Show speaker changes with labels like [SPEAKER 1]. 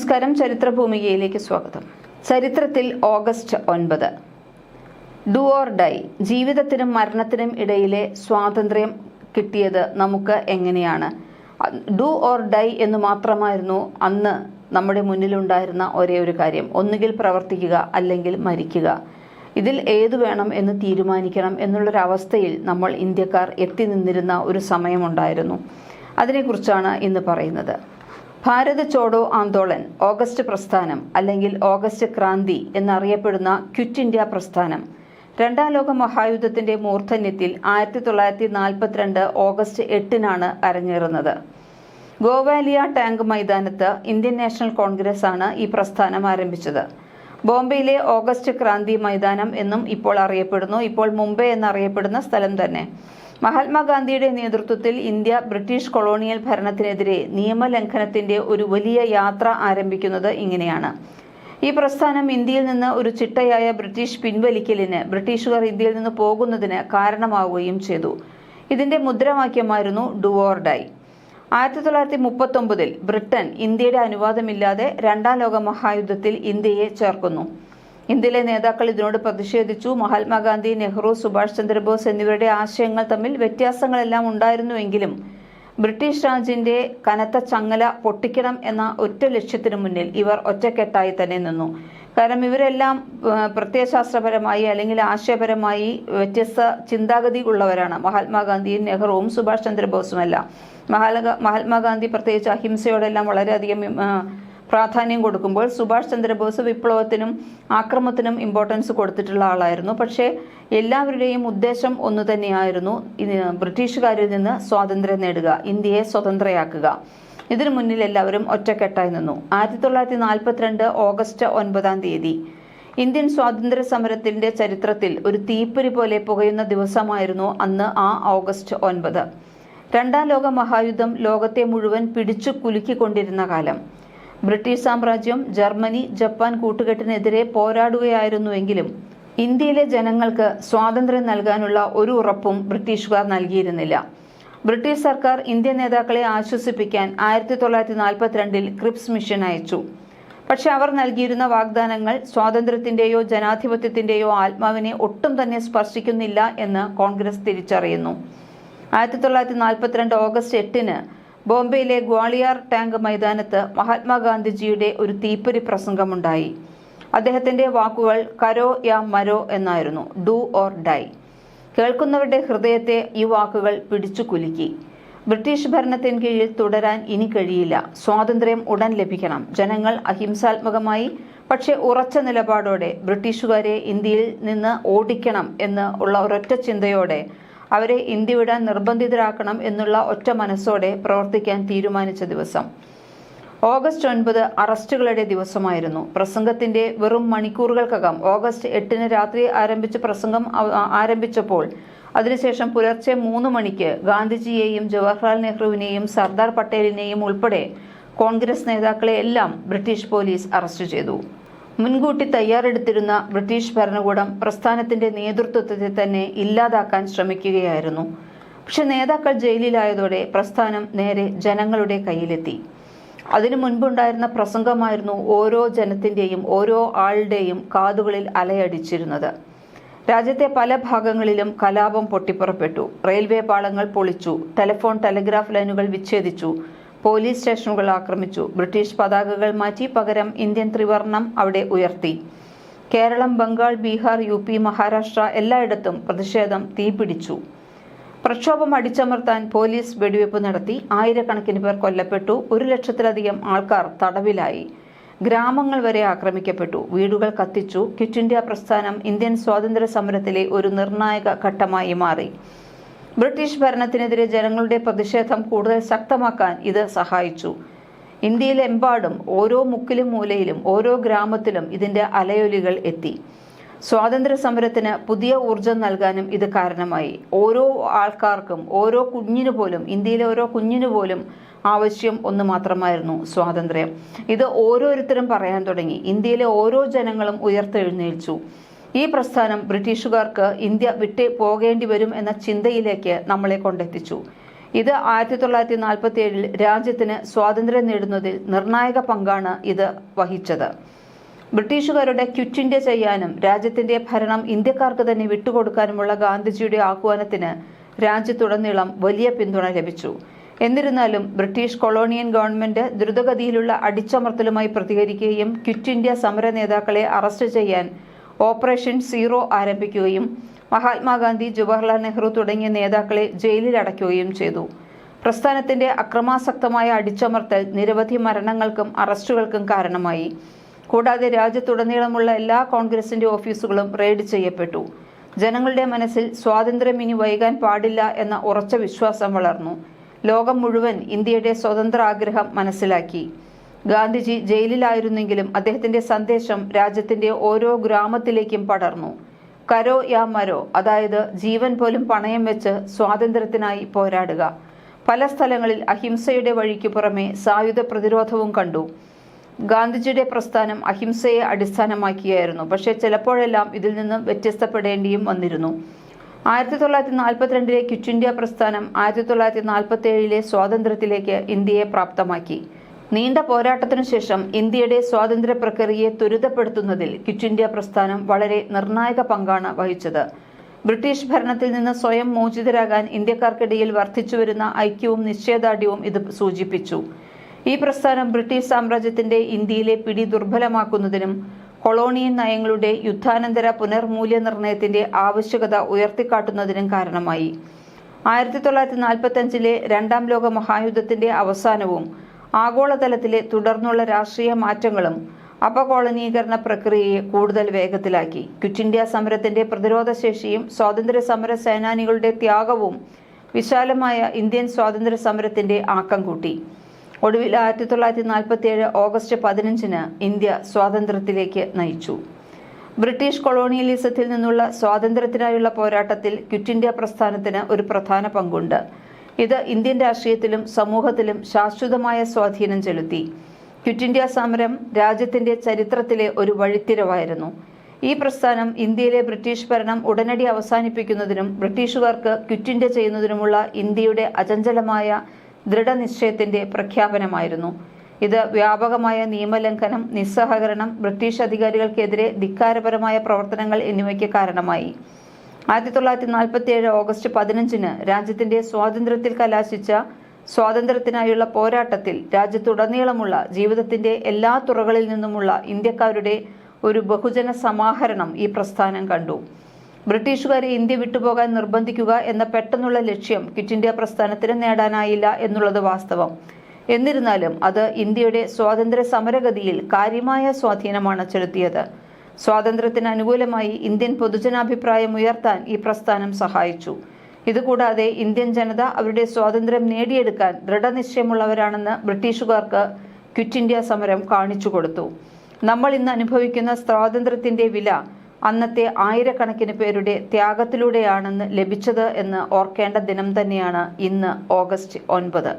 [SPEAKER 1] നമസ്കാരം. ചരിത്രഭൂമികയിലേക്ക് സ്വാഗതം. ചരിത്രത്തിൽ ഓഗസ്റ്റ് ഒൻപത്. Do or die. ജീവിതത്തിനും മരണത്തിനും ഇടയിലെ സ്വാതന്ത്ര്യം കിട്ടിയത് നമുക്ക് എങ്ങനെയാണ്? ഡു ഓർ ഡൈ എന്ന് മാത്രമായിരുന്നു അന്ന് നമ്മുടെ മുന്നിലുണ്ടായിരുന്ന ഒരേ ഒരു കാര്യം. ഒന്നുകിൽ പ്രവർത്തിക്കുക അല്ലെങ്കിൽ മരിക്കുക. ഇതിൽ ഏതു വേണം എന്ന് തീരുമാനിക്കണം എന്നുള്ളൊരവസ്ഥയിൽ നമ്മൾ ഇന്ത്യക്കാർ എത്തി നിന്നിരുന്ന ഒരു സമയമുണ്ടായിരുന്നു. അതിനെക്കുറിച്ചാണ് ഇന്ന് പറയുന്നത്. ഭാരത് ചോഡോ ആന്തോളൻ ഓഗസ്റ്റ് പ്രസ്ഥാനം അല്ലെങ്കിൽ ഓഗസ്റ്റ് ക്രാന്തി എന്നറിയപ്പെടുന്ന ക്വിറ്റ് ഇന്ത്യ പ്രസ്ഥാനം. രണ്ടാം ലോക മഹായുദ്ധത്തിന്റെ മൂർധന്യത്തിൽ ആയിരത്തി തൊള്ളായിരത്തി നാൽപ്പത്തിരണ്ട് ഓഗസ്റ്റ് എട്ടിനാണ് അരങ്ങേറുന്നത്. ഗോവാലിയ ടാങ്ക് മൈതാനത്ത് ഇന്ത്യൻ നാഷണൽ കോൺഗ്രസ് ആണ് ഈ പ്രസ്ഥാനം ആരംഭിച്ചത്. ബോംബെയിലെ ഓഗസ്റ്റ് ക്രാന്തി മൈതാനം എന്നും ഇപ്പോൾ അറിയപ്പെടുന്നു. ഇപ്പോൾ മുംബൈ എന്നറിയപ്പെടുന്ന സ്ഥലം തന്നെ. മഹാത്മാഗാന്ധിയുടെ നേതൃത്വത്തിൽ ഇന്ത്യ ബ്രിട്ടീഷ് കൊളോണിയൽ ഭരണത്തിനെതിരെ നിയമലംഘനത്തിന്റെ ഒരു വലിയ യാത്ര ആരംഭിക്കുന്നത് ഇങ്ങനെയാണ്. ഈ പ്രസ്ഥാനം ഇന്ത്യയിൽ നിന്ന് ഒരു ചിട്ടയായ ബ്രിട്ടീഷ് പിൻവലിക്കലിന് ബ്രിട്ടീഷുകാർ ഇന്ത്യയിൽ നിന്ന് പോകുന്നതിന് കാരണമാവുകയും ചെയ്തു. ഇതിന്റെ മുദ്രാവാക്യമായിരുന്നു ഡുവോർഡായി ആയിരത്തി തൊള്ളായിരത്തി മുപ്പത്തൊമ്പതിൽ ബ്രിട്ടൻ ഇന്ത്യയുടെ അനുവാദമില്ലാതെ രണ്ടാം ലോക മഹായുദ്ധത്തിൽ ഇന്ത്യയെ ചേർക്കുന്നു. ഇന്ത്യയിലെ നേതാക്കൾ ഇതിനോട് പ്രതിഷേധിച്ചു. മഹാത്മാഗാന്ധി നെഹ്റു സുഭാഷ് ചന്ദ്രബോസ് എന്നിവരുടെ ആശയങ്ങൾ തമ്മിൽ വ്യത്യാസങ്ങളെല്ലാം ഉണ്ടായിരുന്നുവെങ്കിലും ബ്രിട്ടീഷ് രാജിന്റെ കനത്ത ചങ്ങല പൊട്ടിക്കണം എന്ന ഒറ്റ ലക്ഷ്യത്തിനു മുന്നിൽ ഇവർ ഒറ്റക്കെട്ടായി തന്നെ നിന്നു. കാരണം ഇവരെല്ലാം പ്രത്യയശാസ്ത്രപരമായി അല്ലെങ്കിൽ ആശയപരമായി വ്യത്യസ്ത ചിന്താഗതി ഉള്ളവരാണ്. മഹാത്മാഗാന്ധിയും നെഹ്റുവും സുഭാഷ് ചന്ദ്രബോസുമല്ല. മഹാത്മാ മഹാത്മാഗാന്ധി പ്രത്യേകിച്ച് അഹിംസയോടെല്ലാം വളരെയധികം പ്രാധാന്യം കൊടുക്കുമ്പോൾ സുഭാഷ് ചന്ദ്രബോസ് വിപ്ലവത്തിനും ആക്രമത്തിനും ഇമ്പോർട്ടൻസ് കൊടുത്തിട്ടുള്ള ആളായിരുന്നു. പക്ഷേ എല്ലാവരുടെയും ഉദ്ദേശം ഒന്നു തന്നെയായിരുന്നു ബ്രിട്ടീഷുകാരിൽ നിന്ന് സ്വാതന്ത്ര്യം നേടുക ഇന്ത്യയെ സ്വതന്ത്രയാക്കുക. ഇതിനു മുന്നിൽ എല്ലാവരും ഒറ്റക്കെട്ടായി നിന്നു. ആയിരത്തി തൊള്ളായിരത്തി നാൽപ്പത്തിരണ്ട് ഓഗസ്റ്റ് ഒൻപതാം തീയതി ഇന്ത്യൻ സ്വാതന്ത്ര്യ സമരത്തിന്റെ ചരിത്രത്തിൽ ഒരു തീപ്പൊരി പോലെ പുകയുന്ന ദിവസമായിരുന്നു അന്ന് ആ ഓഗസ്റ്റ് ഒൻപത്. രണ്ടാം ലോക മഹായുദ്ധം ലോകത്തെ മുഴുവൻ പിടിച്ചു കുലുക്കിക്കൊണ്ടിരുന്ന കാലം. ബ്രിട്ടീഷ് സാമ്രാജ്യം ജർമ്മനി ജപ്പാൻ കൂട്ടുകെട്ടിനെതിരെ പോരാടുകയായിരുന്നുവെങ്കിലും ഇന്ത്യയിലെ ജനങ്ങൾക്ക് സ്വാതന്ത്ര്യം നൽകാനുള്ള ഒരു ഉറപ്പും ബ്രിട്ടീഷുകാർ നൽകിയിരുന്നില്ല. ബ്രിട്ടീഷ് സർക്കാർ ഇന്ത്യൻ നേതാക്കളെ ആശ്വസിപ്പിക്കാൻ ആയിരത്തി തൊള്ളായിരത്തി നാൽപ്പത്തിരണ്ടിൽ ക്രിപ്സ് മിഷൻ അയച്ചു. പക്ഷെ അവർ നൽകിയിരുന്ന വാഗ്ദാനങ്ങൾ സ്വാതന്ത്ര്യത്തിന്റെയോ ജനാധിപത്യത്തിന്റെയോ ആത്മാവിനെ ഒട്ടും തന്നെ സ്പർശിക്കുന്നില്ല എന്ന് കോൺഗ്രസ് തിരിച്ചറിയുന്നു. ആയിരത്തി തൊള്ളായിരത്തി നാൽപ്പത്തിരണ്ട് ഓഗസ്റ്റ് എട്ടിന് ബോംബെയിലെ ഗ്വാളിയാർ ടാങ്ക് മൈതാനത്ത് മഹാത്മാഗാന്ധിജിയുടെ ഒരു തീപ്പൊരി പ്രസംഗമുണ്ടായി. അദ്ദേഹത്തിന്റെ വാക്കുകൾ കരോ യാ മരോ എന്നായിരുന്നു ഡു ഓർ ഡൈ. കേൾക്കുന്നവരുടെ ഹൃദയത്തെ ഈ വാക്കുകൾ പിടിച്ചു കുലുക്കി. ബ്രിട്ടീഷ് ഭരണത്തിന് കീഴിൽ തുടരാൻ ഇനി കഴിയില്ല. സ്വാതന്ത്ര്യം ഉടൻ ലഭിക്കണം. ജനങ്ങൾ അഹിംസാത്മകമായി പക്ഷേ ഉറച്ച നിലപാടോടെ ബ്രിട്ടീഷുകാരെ ഇന്ത്യയിൽ നിന്ന് ഓടിക്കണം എന്ന് ഉള്ള ഒരൊറ്റ ചിന്തയോടെ അവരെ ഇന്ത്യ വിടാൻ നിർബന്ധിതരാക്കണം എന്നുള്ള ഒറ്റ മനസ്സോടെ പ്രവർത്തിക്കാൻ തീരുമാനിച്ച ദിവസം. ഓഗസ്റ്റ് ഒൻപത് അറസ്റ്റുകളുടെ ദിവസമായിരുന്നു. പ്രസംഗത്തിന്റെ വെറും മണിക്കൂറുകൾക്കകം ഓഗസ്റ്റ് എട്ടിന് രാത്രി ആരംഭിച്ച പ്രസംഗം ആരംഭിച്ചപ്പോൾ അതിനുശേഷം പുലർച്ചെ മൂന്ന് മണിക്ക് ഗാന്ധിജിയെയും ജവഹർലാൽ നെഹ്റുവിനെയും സർദാർ പട്ടേലിനെയും ഉൾപ്പെടെ കോൺഗ്രസ് നേതാക്കളെ എല്ലാം ബ്രിട്ടീഷ് പോലീസ് അറസ്റ്റ് ചെയ്തു. മുൻകൂട്ടി തയ്യാറെടുത്തിരുന്ന ബ്രിട്ടീഷ് ഭരണകൂടം പ്രസ്ഥാനത്തിന്റെ നേതൃത്വത്തെ തന്നെ ഇല്ലാതാക്കാൻ ശ്രമിക്കുകയായിരുന്നു. പക്ഷെ നേതാക്കൾ ജയിലിലായതോടെ പ്രസ്ഥാനം നേരെ ജനങ്ങളുടെ കയ്യിലെത്തി. അതിനു മുൻപുണ്ടായിരുന്ന പ്രസംഗമായിരുന്നു ഓരോ ജനത്തിന്റെയും ഓരോ ആളുടെയും കാതുകളിൽ അലയടിച്ചിരുന്നത്. രാജ്യത്തെ പല ഭാഗങ്ങളിലും കലാപം പൊട്ടിപ്പുറപ്പെട്ടു. റെയിൽവേ പാളങ്ങൾ പൊളിച്ചു. ടെലിഫോൺ ടെലിഗ്രാഫ് ലൈനുകൾ വിച്ഛേദിച്ചു. പോലീസ് സ്റ്റേഷനുകൾ ആക്രമിച്ചു. ബ്രിട്ടീഷ് പതാകകൾ മാറ്റി പകരം ഇന്ത്യൻ ത്രിവർണം അവിടെ ഉയർത്തി. കേരളം ബംഗാൾ ബീഹാർ യു പി മഹാരാഷ്ട്ര എല്ലായിടത്തും പ്രതിഷേധം തീപിടിച്ചു. പ്രക്ഷോഭം അടിച്ചമർത്താൻ പോലീസ് വെടിവെപ്പ് നടത്തി. ആയിരക്കണക്കിന് പേർ കൊല്ലപ്പെട്ടു. ഒരു ലക്ഷത്തിലധികം ആൾക്കാർ തടവിലായി. ഗ്രാമങ്ങൾ വരെ ആക്രമിക്കപ്പെട്ടു. വീടുകൾ കത്തിച്ചു. ക്വിറ്റ് ഇന്ത്യ പ്രസ്ഥാനം ഇന്ത്യൻ സ്വാതന്ത്ര്യ സമരത്തിലെ ഒരു നിർണായക ഘട്ടമായി മാറി. ബ്രിട്ടീഷ് ഭരണത്തിനെതിരെ ജനങ്ങളുടെ പ്രതിഷേധം കൂടുതൽ ശക്തമാക്കാൻ ഇത് സഹായിച്ചു. ഇന്ത്യയിലെമ്പാടും ഓരോ മുക്കിലും മൂലയിലും ഓരോ ഗ്രാമത്തിലും ഇതിന്റെ അലയൊലികൾ എത്തി. സ്വാതന്ത്ര്യ സമരത്തിന് പുതിയ ഊർജം നൽകാനും ഇത് കാരണമായി. ഓരോ ആൾക്കാർക്കും ഓരോ കുഞ്ഞിനു പോലും ഇന്ത്യയിലെ ഓരോ കുഞ്ഞിനു പോലും ആവശ്യം ഒന്ന് മാത്രമായിരുന്നു സ്വാതന്ത്ര്യം. ഇത് ഓരോരുത്തരും പറയാൻ തുടങ്ങി. ഇന്ത്യയിലെ ഓരോ ജനങ്ങളും ഉയർത്തെഴുന്നേൽച്ചു. ഈ പ്രസ്ഥാനം ബ്രിട്ടീഷുകാർക്ക് ഇന്ത്യ വിട്ടേ പോകേണ്ടി വരും എന്ന ചിന്തയിലേക്ക് നമ്മളെ കൊണ്ടെത്തിച്ചു. ഇത് ആയിരത്തി തൊള്ളായിരത്തി നാൽപ്പത്തി ഏഴിൽ രാജ്യത്തിന് സ്വാതന്ത്ര്യം നേടുന്നതിൽ നിർണായക പങ്കാണ് ഇത് വഹിച്ചത്. ബ്രിട്ടീഷുകാരുടെ ക്വിറ്റ് ഇന്ത്യ ചെയ്യാനും രാജ്യത്തിന്റെ ഭരണം ഇന്ത്യക്കാർക്ക് തന്നെ വിട്ടുകൊടുക്കാനുമുള്ള ഗാന്ധിജിയുടെ ആഹ്വാനത്തിന് രാജ്യത്തുടനീളം വലിയ പിന്തുണ ലഭിച്ചു. എന്നിരുന്നാലും ബ്രിട്ടീഷ് കൊളോണിയൻ ഗവൺമെന്റ് ദ്രുതഗതിയിലുള്ള അടിച്ചമർത്തലുമായി പ്രതികരിക്കുകയും ക്വിറ്റ് ഇന്ത്യ സമര നേതാക്കളെ അറസ്റ്റ് ചെയ്യാൻ ഓപ്പറേഷൻ സീറോ ആരംഭിക്കുകയും മഹാത്മാഗാന്ധി ജവഹർലാൽ നെഹ്റു തുടങ്ങിയ നേതാക്കളെ ജയിലിൽ അടയ്ക്കുകയും ചെയ്തു. പ്രസ്ഥാനത്തിന്റെ അക്രമാസക്തമായ അടിച്ചമർത്തൽ നിരവധി മരണങ്ങൾക്കും അറസ്റ്റുകൾക്കും കാരണമായി. കൂടാതെ രാജ്യത്തുടനീളമുള്ള എല്ലാ കോൺഗ്രസിന്റെ ഓഫീസുകളും റെയ്ഡ് ചെയ്യപ്പെട്ടു. ജനങ്ങളുടെ മനസ്സിൽ സ്വാതന്ത്ര്യം ഇനി വൈകാൻ പാടില്ല എന്ന ഉറച്ച വിശ്വാസം വളർന്നു. ലോകം മുഴുവൻ ഇന്ത്യയുടെ സ്വതന്ത്ര ആഗ്രഹം മനസ്സിലാക്കി. ഗാന്ധിജി ജയിലിലായിരുന്നെങ്കിലും അദ്ദേഹത്തിന്റെ സന്ദേശം രാജ്യത്തിന്റെ ഓരോ ഗ്രാമത്തിലേക്കും പടർന്നു. കരോ യാ മരോ അതായത് ജീവൻ പോലും പണയം വെച്ച് സ്വാതന്ത്ര്യത്തിനായി പോരാടുക. പല സ്ഥലങ്ങളിൽ അഹിംസയുടെ വഴിക്ക് പുറമെ സായുധ പ്രതിരോധവും കണ്ടു. ഗാന്ധിജിയുടെ പ്രസ്ഥാനം അഹിംസയെ അടിസ്ഥാനമാക്കിയായിരുന്നു. പക്ഷേ ചിലപ്പോഴെല്ലാം ഇതിൽ നിന്ന് വ്യത്യസ്തപ്പെടേണ്ടിയും വന്നിരുന്നു. ആയിരത്തി തൊള്ളായിരത്തി നാൽപ്പത്തിരണ്ടിലെ ക്വിറ്റ് ഇന്ത്യ പ്രസ്ഥാനം ആയിരത്തി തൊള്ളായിരത്തി നാൽപ്പത്തി ഏഴിലെ സ്വാതന്ത്ര്യത്തിലേക്ക് ഇന്ത്യയെ പ്രാപ്തമാക്കി. നീണ്ട പോരാട്ടത്തിനു ശേഷം ഇന്ത്യയുടെ സ്വാതന്ത്ര്യ പ്രക്രിയയെ ത്വരിതപ്പെടുത്തുന്നതിൽ ക്വിറ്റ് ഇന്ത്യ പ്രസ്ഥാനം വളരെ നിർണായക പങ്കാണ് വഹിച്ചത്. ബ്രിട്ടീഷ് ഭരണത്തിൽ നിന്ന് സ്വയം മോചിതരാകാൻ ഇന്ത്യക്കാർക്കിടയിൽ വർദ്ധിച്ചുവരുന്ന ഐക്യവും നിശ്ചയദാർഢ്യവും ഇത് സൂചിപ്പിച്ചു. ഈ പ്രസ്ഥാനം ബ്രിട്ടീഷ് സാമ്രാജ്യത്തിന്റെ ഇന്ത്യയിലെ പിടി ദുർബലമാക്കുന്നതിനും കൊളോണിയൻ നയങ്ങളുടെ യുദ്ധാനന്തര പുനർമൂല്യനിർണയത്തിന്റെ ആവശ്യകത ഉയർത്തിക്കാട്ടുന്നതിനും കാരണമായി. ആയിരത്തി തൊള്ളായിരത്തി നാൽപ്പത്തി അഞ്ചിലെ രണ്ടാം ലോക മഹായുദ്ധത്തിന്റെ അവസാനവും ആഗോളതലത്തിലെ തുടർന്നുള്ള രാഷ്ട്രീയ മാറ്റങ്ങളും അപകോളനീകരണ പ്രക്രിയയെ കൂടുതൽ വേഗത്തിലാക്കി. ക്വിറ്റ് ഇന്ത്യ സമരത്തിന്റെ പ്രതിരോധ ശേഷിയും സ്വാതന്ത്ര്യ സമര സേനാനികളുടെ ത്യാഗവും വിശാലമായ ഇന്ത്യൻ സ്വാതന്ത്ര്യ സമരത്തിന്റെ ആക്കം കൂട്ടി. ഒടുവിൽ ആയിരത്തി തൊള്ളായിരത്തി നാൽപ്പത്തി ഏഴ് ഓഗസ്റ്റ് പതിനഞ്ചിന് ഇന്ത്യ സ്വാതന്ത്ര്യത്തിലേക്ക് നയിച്ചു. ബ്രിട്ടീഷ് കൊളോണിയലിസത്തിൽ നിന്നുള്ള സ്വാതന്ത്ര്യത്തിനായുള്ള പോരാട്ടത്തിൽ ക്വിറ്റ് ഇന്ത്യ പ്രസ്ഥാനത്തിന് ഒരു പ്രധാന പങ്കുണ്ട്. ഇത് ഇന്ത്യൻ രാഷ്ട്രീയത്തിലും സമൂഹത്തിലും ശാശ്വതമായ സ്വാധീനം ചെലുത്തി. ക്വിറ്റ് ഇന്ത്യ സമരം രാജ്യത്തിന്റെ ചരിത്രത്തിലെ ഒരു വഴിത്തിരവായിരുന്നു. ഈ പ്രസ്ഥാനം ഇന്ത്യയിലെ ബ്രിട്ടീഷ് ഭരണം ഉടനടി അവസാനിപ്പിക്കുന്നതിനും ബ്രിട്ടീഷുകാർക്ക് ക്വിറ്റ് ഇന്ത്യ ചെയ്യുന്നതിനുമുള്ള ഇന്ത്യയുടെ അചഞ്ചലമായ ദൃഢനിശ്ചയത്തിന്റെ പ്രഖ്യാപനമായിരുന്നു. ഇത് വ്യാപകമായ നിയമലംഘനം നിസ്സഹകരണം ബ്രിട്ടീഷ് അധികാരികൾക്കെതിരെ ധിക്കാരപരമായ പ്രവർത്തനങ്ങൾ എന്നിവയ്ക്ക് കാരണമായി. ആയിരത്തി തൊള്ളായിരത്തി നാൽപ്പത്തി ഏഴ് ഓഗസ്റ്റ് പതിനഞ്ചിന് രാജ്യത്തിന്റെ സ്വാതന്ത്ര്യത്തിൽ കലാശിച്ച സ്വാതന്ത്ര്യത്തിനായുള്ള പോരാട്ടത്തിൽ രാജ്യത്തുടനീളമുള്ള ജീവിതത്തിന്റെ എല്ലാ തുറകളിൽ നിന്നുമുള്ള ഇന്ത്യക്കാരുടെ ഒരു ബഹുജന സമാഹരണം ഈ പ്രസ്ഥാനം കണ്ടു. ബ്രിട്ടീഷുകാരെ ഇന്ത്യ വിട്ടുപോകാൻ നിർബന്ധിക്കുക എന്ന പെട്ടെന്നുള്ള ലക്ഷ്യം ക്വിറ്റ് ഇന്ത്യ പ്രസ്ഥാനത്തിന് നേടാനായില്ല എന്നുള്ളത് വാസ്തവം. എന്നിരുന്നാലും അത് ഇന്ത്യയുടെ സ്വാതന്ത്ര്യ സമരഗതിയിൽ കാര്യമായ സ്വാധീനമാണ് ചെലുത്തിയത്. സ്വാതന്ത്ര്യത്തിന് അനുകൂലമായി ഇന്ത്യൻ പൊതുജനാഭിപ്രായം ഉയർത്താൻ ഈ പ്രസ്ഥാനം സഹായിച്ചു. ഇതുകൂടാതെ ഇന്ത്യൻ ജനത അവരുടെ സ്വാതന്ത്ര്യം നേടിയെടുക്കാൻ ദൃഢനിശ്ചയമുള്ളവരാണെന്ന് ബ്രിട്ടീഷുകാർക്ക് ക്വിറ്റ് ഇന്ത്യ സമരം കാണിച്ചു കൊടുത്തു നമ്മൾ ഇന്ന് അനുഭവിക്കുന്ന സ്വാതന്ത്ര്യത്തിന്റെ വില അന്നത്തെ ആയിരക്കണക്കിന് പേരുടെ ത്യാഗത്തിലൂടെയാണെന്ന് ലഭിച്ചത് എന്ന് ഓർക്കേണ്ട ദിനം തന്നെയാണ് ഇന്ന് ഓഗസ്റ്റ് ഒൻപത്.